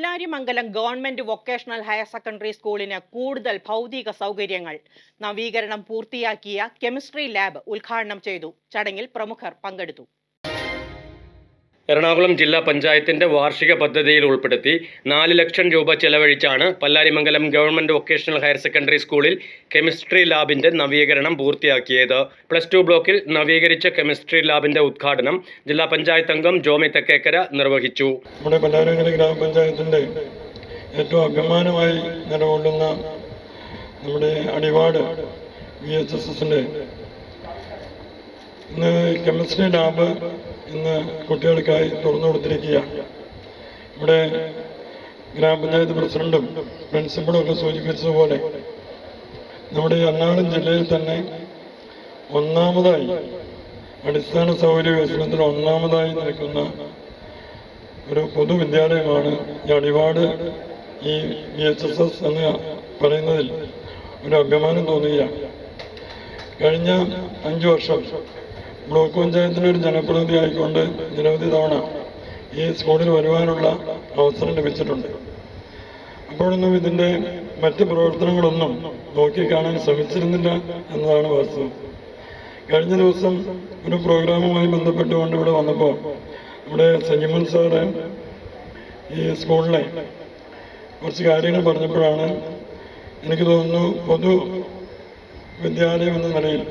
Pallarimangalam government vocational higher secondary സ്കൂളിന് കൂടുതൽ ഭൗതിക സൗകര്യങ്ങൾ. നവീകരണം പൂർത്തിയാക്കിയ കെമിസ്ട്രി ലാബ് ഉദ്ഘാടനം ചെയ്തു. ചടങ്ങിൽ പ്രമുഖർ പങ്കെടുത്തു. എറണാകുളം ജില്ലാ പഞ്ചായത്തിന്റെ വാർഷിക പദ്ധതിയിൽ ഉൾപ്പെടുത്തി നാല് ലക്ഷം രൂപ ചെലവഴിച്ചാണ് Pallarimangalam government vocational higher secondary സ്കൂളിൽ കെമിസ്ട്രി ലാബിന്റെ നവീകരണം പൂർത്തിയാക്കിയത്. പ്ലസ് ടു ബ്ലോക്കിൽ നവീകരിച്ച കെമിസ്ട്രി ലാബിന്റെ ഉദ്ഘാടനം ജില്ലാ പഞ്ചായത്ത് അംഗം ജോമി തെക്കേക്കര നിർവഹിച്ചു. നമ്മുടെ പല്ലാരിമംഗലം ഗ്രാമപഞ്ചായത്തിന്റെ ഏറ്റവും അഭിമാനമായി നിലകൊള്ളുന്ന നമ്മുടെ അടിവാട് വി എച്ച് എസ് ഇന്ന് കെമിസ്ട്രി ലാബ് ഇന്ന് കുട്ടികൾക്കായി തുറന്നു കൊടുത്തിരിക്കുകയാണ്. ഇവിടെ ഗ്രാമപഞ്ചായത്ത് പ്രസിഡന്റും പ്രിൻസിപ്പളും ഒക്കെ സൂചിപ്പിച്ചതുപോലെ നമ്മുടെ എറണാകുളം ജില്ലയിൽ തന്നെ ഒന്നാമതായി അടിസ്ഥാന സൗകര്യ വികസനത്തിൽ ഒന്നാമതായി നിൽക്കുന്ന ഒരു പൊതുവിദ്യാലയമാണ് ഈ അടിവാട് ഈ വി എച്ച് എസ് എസ് എന്ന് പറയുന്നതിൽ ഒരു അഭിമാനം തോന്നുകയാണ്. കഴിഞ്ഞ അഞ്ചു വർഷം ബ്ലോക്ക് പഞ്ചായത്തിന്റെ ഒരു ജനപ്രതിനിധി ആയിക്കൊണ്ട് നിരവധി തവണ ഈ സ്കൂളിൽ വരുവാനുള്ള അവസരം ലഭിച്ചിട്ടുണ്ട്. അപ്പോഴൊന്നും ഇതിന്റെ മറ്റ് പ്രവർത്തനങ്ങളൊന്നും നോക്കിക്കാണാൻ ശ്രമിച്ചിരുന്നില്ല എന്നതാണ് വാസ്തവം. കഴിഞ്ഞ ദിവസം ഒരു പ്രോഗ്രാമുമായി ബന്ധപ്പെട്ടുകൊണ്ട് ഇവിടെ വന്നപ്പോൾ നമ്മുടെ സജിമൻ സാറ് ഈ സ്കൂളിലെ കുറച്ച് കാര്യങ്ങൾ പറഞ്ഞപ്പോഴാണ് എനിക്ക് തോന്നുന്നു പൊതു വിദ്യാലയം എന്ന നിലയിൽ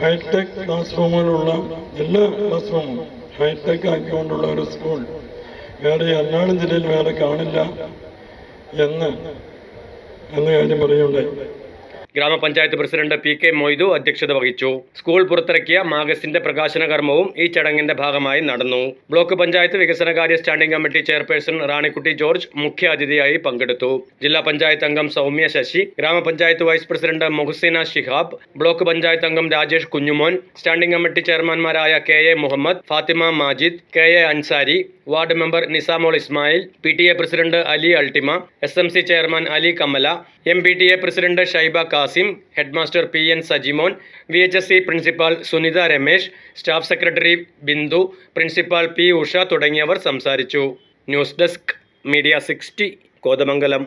ഹൈടെക് ക്ലാസ് റൂമുകളുള്ള എല്ലാ ക്ലാസ് റൂമും ഹൈടെക് ആക്കിക്കൊണ്ടുള്ള ഒരു സ്കൂൾ വേറെ എറണാകുളം ജില്ലയിൽ വേറെ കാണില്ല എന്ന് എന്ന കാര്യം പറയുകയുണ്ടായി. ഗ്രാമപഞ്ചായത്ത് പ്രസിഡന്റ് പി കെ മൊയ്തു അധ്യക്ഷത വഹിച്ചു. സ്കൂൾ പുറത്തിറക്കിയ മാഗസിന്റെ പ്രകാശന കർമ്മവും ഈ ചടങ്ങിന്റെ ഭാഗമായി നടന്നു. ബ്ലോക്ക് പഞ്ചായത്ത് വികസനകാര്യ standing committee chairperson Ranikutty George മുഖ്യാതിഥിയായി പങ്കെടുത്തു. ജില്ലാ പഞ്ചായത്ത് അംഗം Soumya Sasi gramapanchayat vice president Muhaseena Shihab block panchayat അംഗം Rajesh Kunjumon standing committee ചെയർമാൻമാരായ K A Muhammad Fathima Majid K A Ansari ward member Nisamol Ismail P T A president Ali Altima S M C chairman Ali Kamala M P T A president Shaiba Kasim head master P N Sajimon V H S C principal Sunitha Ramesh staff secretary Bindu principal P Usha തുടങ്ങിയവർ സംസാരിച്ചു. News desk media sixty Kothamangalam.